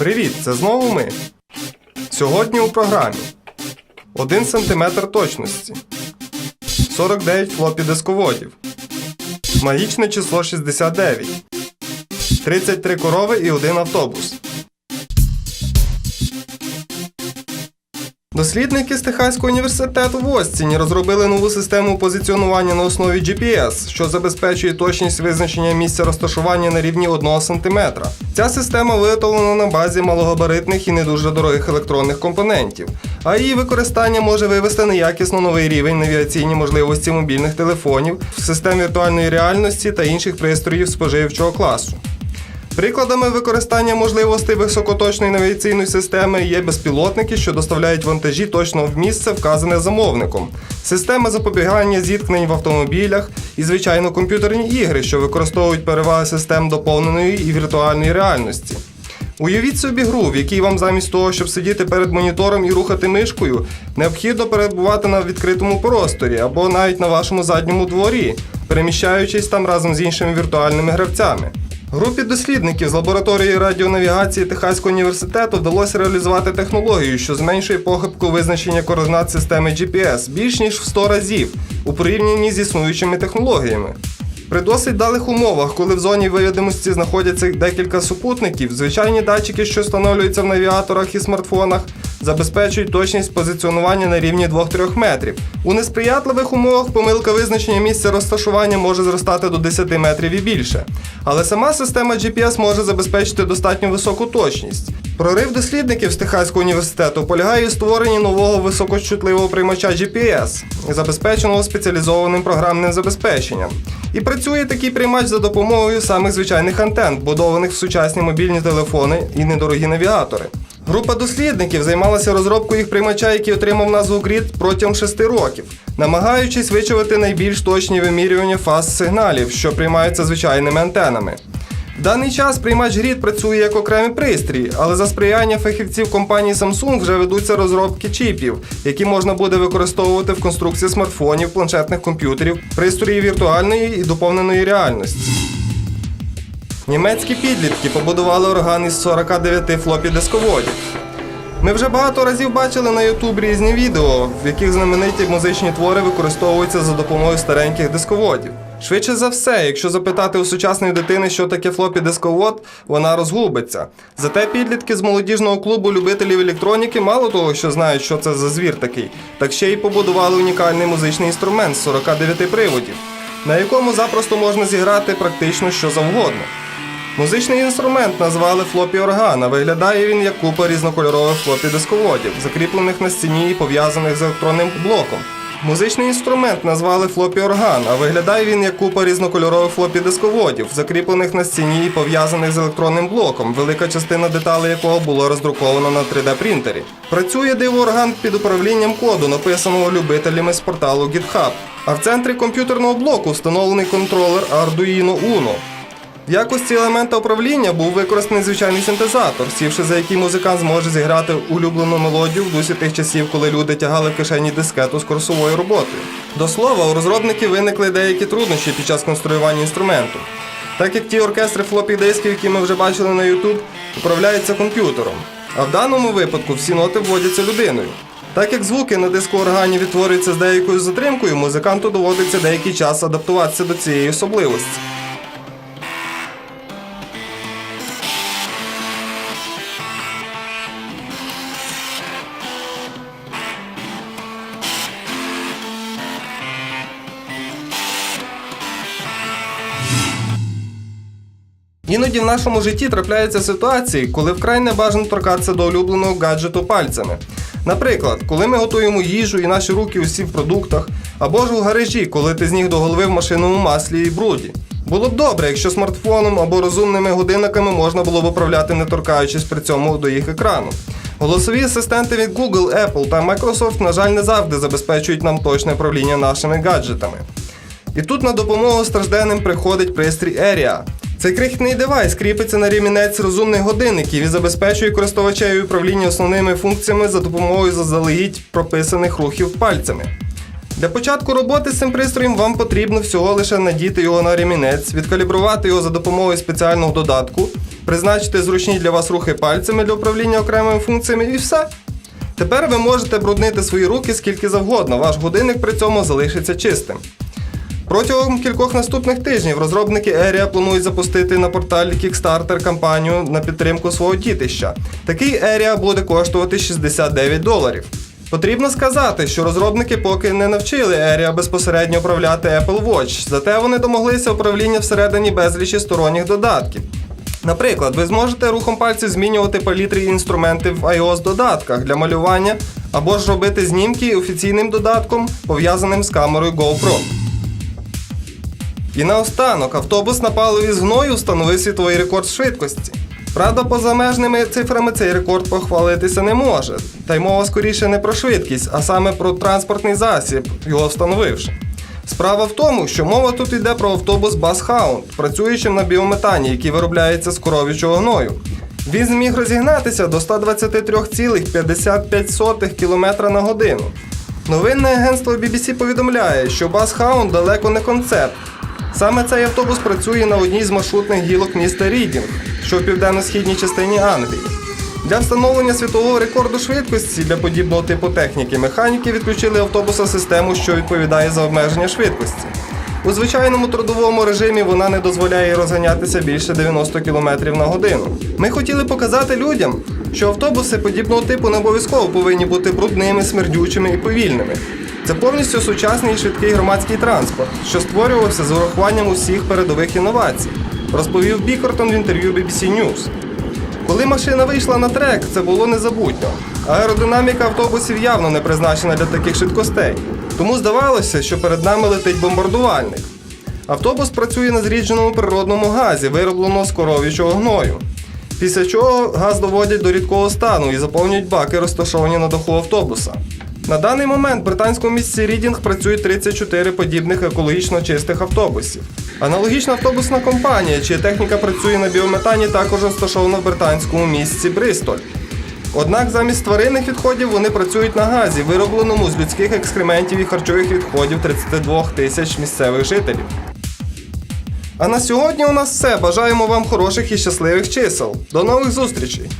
Привіт, це знову ми. Сьогодні у програмі 1 см точності, 49 флопі дисководів, магічне число 69, 33 корови і 1 автобус. Дослідники з Техаського університету в Остіні розробили нову систему позиціонування на основі GPS, що забезпечує точність визначення місця розташування на рівні 1 см. Ця система виготовлена на базі малогабаритних і не дуже дорогих електронних компонентів, а її використання може вивести на якісно новий рівень навігаційні можливості мобільних телефонів, систем віртуальної реальності та інших пристроїв споживчого класу. Прикладами використання можливостей високоточної навігаційної системи є безпілотники, що доставляють вантажі точно в місце, вказане замовником, системи запобігання зіткнень в автомобілях і, звичайно, комп'ютерні ігри, що використовують переваги систем доповненої і віртуальної реальності. Уявіть собі гру, в якій вам замість того, щоб сидіти перед монітором і рухати мишкою, необхідно перебувати на відкритому просторі або навіть на вашому задньому дворі, переміщаючись там разом з іншими віртуальними гравцями. Групі дослідників з лабораторії радіонавігації Техаського університету вдалося реалізувати технологію, що зменшує похибку визначення координат системи GPS більш ніж в 100 разів у порівнянні з існуючими технологіями. При досить далих умовах, коли в зоні видимості знаходяться декілька супутників, звичайні датчики, що встановлюються в навігаторах і смартфонах, забезпечують точність позиціонування на рівні 2-3 метрів. У несприятливих умовах помилка визначення місця розташування може зростати до 10 метрів і більше. Але сама система GPS може забезпечити достатньо високу точність. Прорив дослідників з Техаського університету полягає у створенні нового високочутливого приймача GPS, забезпеченого спеціалізованим програмним забезпеченням. І працює такий приймач за допомогою самих звичайних антен, вбудованих в сучасні мобільні телефони і недорогі навігатори. Група дослідників займалася розробкою їх приймача, який отримав назву GRID протягом 6 років, намагаючись вичавити найбільш точні вимірювання фаз сигналів, що приймаються звичайними антенами. В даний час приймач GRID працює як окремий пристрій, але за сприяння фахівців компанії Samsung вже ведуться розробки чіпів, які можна буде використовувати в конструкції смартфонів, планшетних комп'ютерів, пристроїв віртуальної і доповненої реальності. Німецькі підлітки побудували орган із 49 флопі дисководів. Ми вже багато разів бачили на YouTube різні відео, в яких знамениті музичні твори використовуються за допомогою стареньких дисководів. Швидше за все, якщо запитати у сучасної дитини, що таке флопі дисковод, вона розгубиться. Зате підлітки з молодіжного клубу любителів електроніки мало того, що знають, що це за звір такий, так ще й побудували унікальний музичний інструмент з 49 приводів, на якому запросто можна зіграти практично що завгодно. Музичний інструмент назвали флопі орган, а виглядає він як купа різнокольорових флопі дисководів, закріплених на стіні і пов'язаних з електронним блоком. Музичний інструмент назвали флопі орган, а виглядає він як купа різнокольорових флопі дисководів, закріплених на стіні і пов'язаних з електронним блоком, велика частина деталей якого була роздрукована на 3D принтері. Працює диво-орган під управлінням коду, написаного любителями з порталу GitHub. А в центрі комп'ютерного блоку встановлений контролер Arduino Uno. В якості елемента управління був використаний звичайний синтезатор, сівши за який музикант зможе зіграти улюблену мелодію в дусі тих часів, коли люди тягали в кишені дискету з курсовою роботою. До слова, у розробників виникли деякі труднощі під час конструювання інструменту. Так як ті оркестри флопі дисків, які ми вже бачили на YouTube, управляються комп'ютером. А в даному випадку всі ноти вводяться людиною. Так як звуки на диску органі відтворюються з деякою затримкою, музиканту доводиться деякий час адаптуватися до цієї особливості. Іноді в нашому житті трапляються ситуації, коли вкрай не бажано торкатися до улюбленого гаджету пальцями. Наприклад, коли ми готуємо їжу і наші руки усі в продуктах, або ж у гаражі, коли ти з ніг до голови в машинному маслі і бруді. Було б добре, якщо смартфоном або розумними годинниками можна було б управляти, не торкаючись при цьому до їх екрану. Голосові асистенти від Google, Apple та Microsoft, на жаль, не завжди забезпечують нам точне управління нашими гаджетами. І тут на допомогу стражденним приходить пристрій Area. Цей крихітний девайс кріпиться на ремінець розумних годинників і забезпечує користувачеві управління основними функціями за допомогою заздалегідь прописаних рухів пальцями. Для початку роботи з цим пристроєм вам потрібно всього лише надіти його на ремінець, відкалібрувати його за допомогою спеціального додатку, призначити зручні для вас рухи пальцями для управління окремими функціями і все. Тепер ви можете бруднити свої руки скільки завгодно, ваш годинник при цьому залишиться чистим. Протягом кількох наступних тижнів розробники Ерія планують запустити на порталі Kickstarter кампанію на підтримку свого дітища. Такий Ерія буде коштувати 69 доларів. Потрібно сказати, що розробники поки не навчили Ерія безпосередньо управляти Apple Watch, зате вони домоглися управління всередині безлічі сторонніх додатків. Наприклад, ви зможете рухом пальців змінювати палітри і інструменти в iOS додатках для малювання або ж робити знімки офіційним додатком, пов'язаним з камерою GoPro. І наостанок, автобус на паливі з гною встановив світовий рекорд швидкості. Правда, поза межними цифрами цей рекорд похвалитися не може. Та й мова скоріше не про швидкість, а саме про транспортний засіб, його встановивши. Справа в тому, що мова тут йде про автобус Басхаунд, працюючим на біометані, який виробляється з коров'ячого гною. Він зміг розігнатися до 123,55 км на годину. Новинне агентство BBC повідомляє, що Басхаунд далеко не концепт. Саме цей автобус працює на одній з маршрутних гілок міста Рідінг, що в південно-східній частині Англії. Для встановлення світового рекорду швидкості для подібного типу техніки механіки відключили автобуса систему, що відповідає за обмеження швидкості. У звичайному трудовому режимі вона не дозволяє розганятися більше 90 км на годину. Ми хотіли показати людям, що автобуси подібного типу не обов'язково повинні бути брудними, смердючими і повільними. Це повністю сучасний і швидкий громадський транспорт, що створювався з урахуванням усіх передових інновацій, розповів Бікортон в інтерв'ю BBC News. Коли машина вийшла на трек, це було незабутньо. Аеродинаміка автобусів явно не призначена для таких швидкостей, тому здавалося, що перед нами летить бомбардувальник. Автобус працює на зрідженому природному газі, виробленому з коров'ячого гною. Після чого газ доводять до рідкого стану і заповнюють баки, розташовані на даху автобуса. На даний момент в британському місті Рідінг працює 34 подібних екологічно чистих автобусів. Аналогічна автобусна компанія, чия техніка працює на біометані, також розташована в британському місті Бристоль. Однак замість тваринних відходів вони працюють на газі, виробленому з людських екскрементів і харчових відходів 32 тисяч місцевих жителів. А на сьогодні у нас все. Бажаємо вам хороших і щасливих чисел. До нових зустрічей!